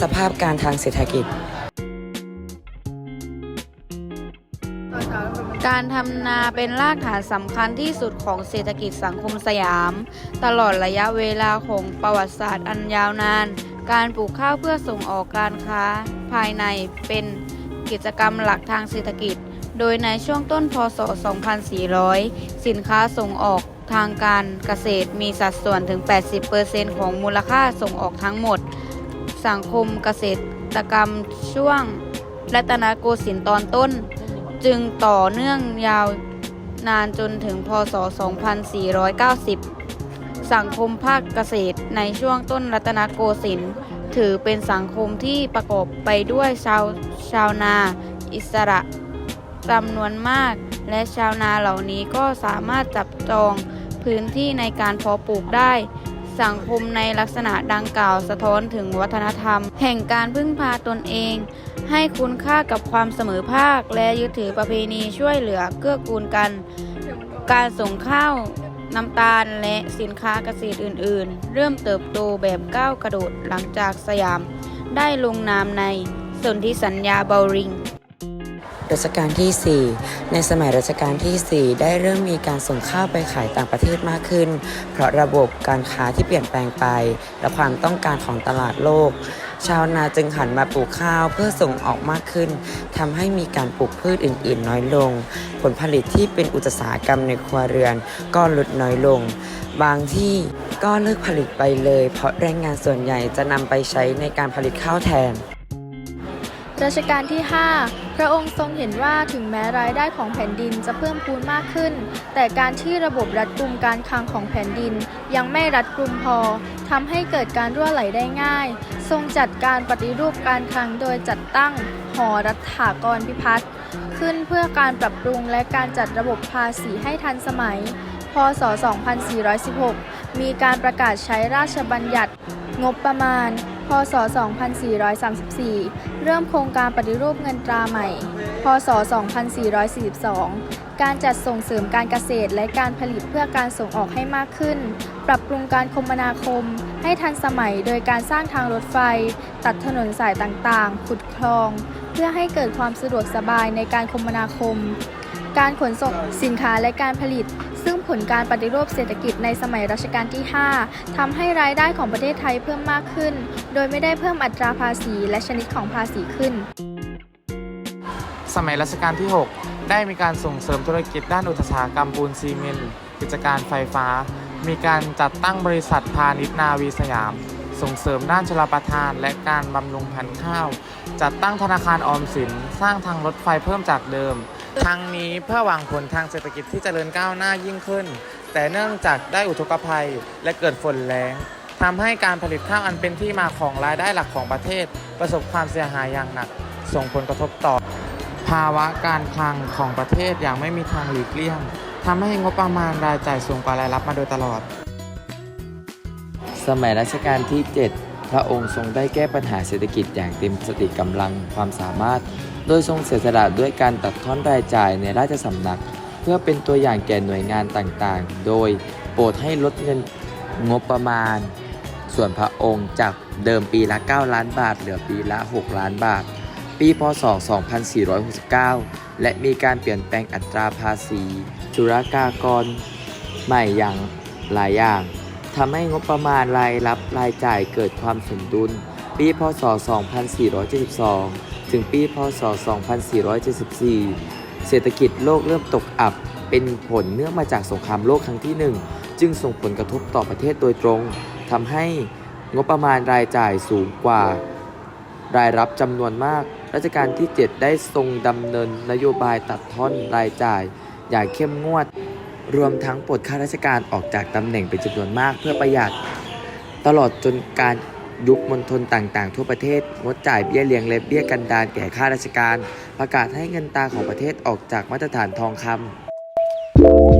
สภาพการทางเศรษฐกิจ การทำนาเป็นรากฐานสำคัญที่สุดของเศรษฐกิจสังคมสยาม ตลอดระยะเวลาของประวัติศาสตร์อันยาวนาน การปลูกข้าวเพื่อส่งออกการค้า ภายในเป็นกิจกรรมหลักทางเศรษฐกิจ โดยในช่วงต้นพศ 2400 สินค้าส่งออกทางการเกษตรมีสัดส่วนถึง 80%ของมูลค่าส่งออกทั้งหมด สังคมเกษตรกรรมช่วงรัตนโกสินทร์ตอนต้น จึงต่อเนื่องยาวนานจนถึงพศ 2490 สังคมภาคเกษตรในช่วงต้นรัตนโกสินทร์ถือเป็นสังคมที่ประกอบไปด้วยชาวชาวนา อิสระจำนวนมาก และชาวนาเหล่านี้ก็สามารถจับจองพื้นที่ในการเพาะปลูกได้ สังคมในลักษณะดังกล่าวสะท้อนถึงวัฒนธรรม แห่งการพึ่งพาตนเอง ให้คุณค่ากับความเสมอภาค และยึดถือประเพณีช่วยเหลือเกื้อกูลกัน การส่งข้าวน้ำตาลและสินค้าเกษตรอื่น ๆ เริ่มเติบโตแบบก้าวกระโดดหลังจากสยาม ได้ลงนามในสนธิสัญญาเบาริง รัชกาลที่ 4 ในสมัยรัชกาลที่ 4 ได้เริ่มมีการส่งข้าวไปขายต่างประเทศมากขึ้น เพราะระบบการค้าที่เปลี่ยนแปลงไป และความต้องการของตลาดโลก ชาวนาจึงหันมาปลูกข้าวเพื่อส่งออกมากขึ้นทำให้มีการปลูกพืชอื่น ๆ น้อยลง ผลผลิตที่เป็นอุตสาหกรรมในครัวเรือนก็ลดน้อยลง บางที่ก็เลิกผลิตไปเลย เพราะแรงงานส่วนใหญ่จะนำไปใช้ในการผลิตข้าวแทน รัชกาลที่ 5 พระองค์ทรงเห็นว่าถึงแม้รายได้ของแผ่นดินจะเพิ่มพูนมากขึ้น แต่การที่ระบบรัดกุมการคลังของแผ่นดิน ยังไม่รัดกุมพอทำให้เกิดการรั่วไหลได้ง่าย ทรงจัดการปฏิรูปการคลังโดยจัดตั้งหอรัฐากรพิพัฒน์ขึ้นเพื่อการปรับปรุงและการจัดระบบภาษีให้ทันสมัย พศ 2416 มีการประกาศใช้ราชบัญญัติ งบประมาณ พศ 2434 เริ่มโครงการปฏิรูปเงินตราใหม่ พศ 2442 การจัดส่งเสริมการเกษตรและการผลิตเพื่อการส่งออกให้มากขึ้น ปรับปรุงการคมนาคม ให้ทันสมัยโดยการสร้างทางรถไฟ ตัดถนนสายต่างๆ ขุดคลอง เพื่อให้เกิดความสะดวกสบายในการคมนาคม การขนส่งสินค้าและการผลิต ซึ่งผลการปฏิรูปเศรษฐกิจในสมัยรัชกาลที่ 5ทำให้รายได้ของประเทศไทยเพิ่มมากขึ้น โดยไม่ได้เพิ่มอัตราภาษีและชนิดของภาษีขึ้น สมัยรัชกาลที่ 6 ได้มีการส่งเสริมธุรกิจด้านอุตสาหกรรมปูนซีเมนต์กิจการไฟฟ้า มีการจัดตั้งบริษัทพาณิชย์นาวีสยาม ส่งเสริมด้านชลประทาน และการบำรุงพันธุ์ข้าว จัดตั้งธนาคารออมสิน สร้างทางรถไฟเพิ่มจากเดิม ทั้งนี้เพื่อหวังผลทางเศรษฐกิจที่จเจริญก้าวหน้ายิ่งขึ้น แต่เนื่องจากได้อุทกภัยและเกิดฝนแล้งทำให้การผลิตข้าวอันเป็นที่มาของรายได้หลักของประเทศ ประสบความเสียหายอย่างหนัก ส่งผลกระทบต่อ ภาวะการคลังของประเทศอย่างไม่มีทางหลีกเลี่ยงทำให้งบประมาณรายจ่ายสูงกว่ารายรับมาโดยตลอด สมัยรัชกาลที่ 7 พระองค์ทรงได้แก้ปัญหาเศรษฐกิจอย่างเต็มสติกำลังความสามารถ โดยทรงเสียสละด้วยการตัดทอนรายจ่ายในราชสำนัก เพื่อเป็นตัวอย่างแก่หน่วยงานต่างๆ โดยโปรดให้ลดเงินงบประมาณ ส่วนพระองค์จากเดิมปีละ 9 ล้านบาท เหลือปีละ 6 ล้านบาท ปีพศ 2469 และมีการเปลี่ยนแปลงอัตราภาษีจุรากากรใหม่อย่างหลายอย่าง ทำให้งบประมาณรายรับรายจ่ายเกิดความสมดุล ปีพศ 2472 ถึงปีพศ 2474 เศรษฐกิจโลกเริ่มตกอับ เป็นผลเนื่องมาจากสงครามโลกครั้งที่หนึ่งจึงส่งผลกระทบต่อประเทศโดยตรงทำให้งบประมาณรายจ่ายสูงกว่า รายรับจำนวนมาก รัชกาลที่ 7 ได้ทรงดำเนินนโยบายตัดท่อนรายจ่ายอย่างเข้มงวด รวมทั้งปลดข้าราชการออกจากตำแหน่งเป็นจำนวนมากเพื่อประหยัด ตลอดจนการยุคมณฑลต่างๆ ทั่วประเทศงดจ่ายเบี้ยเลี้ยงและเบี้ยกันดารแก่ข้าราชการ ประกาศให้เงินตาของประเทศออกจากมาตรฐานทองคำ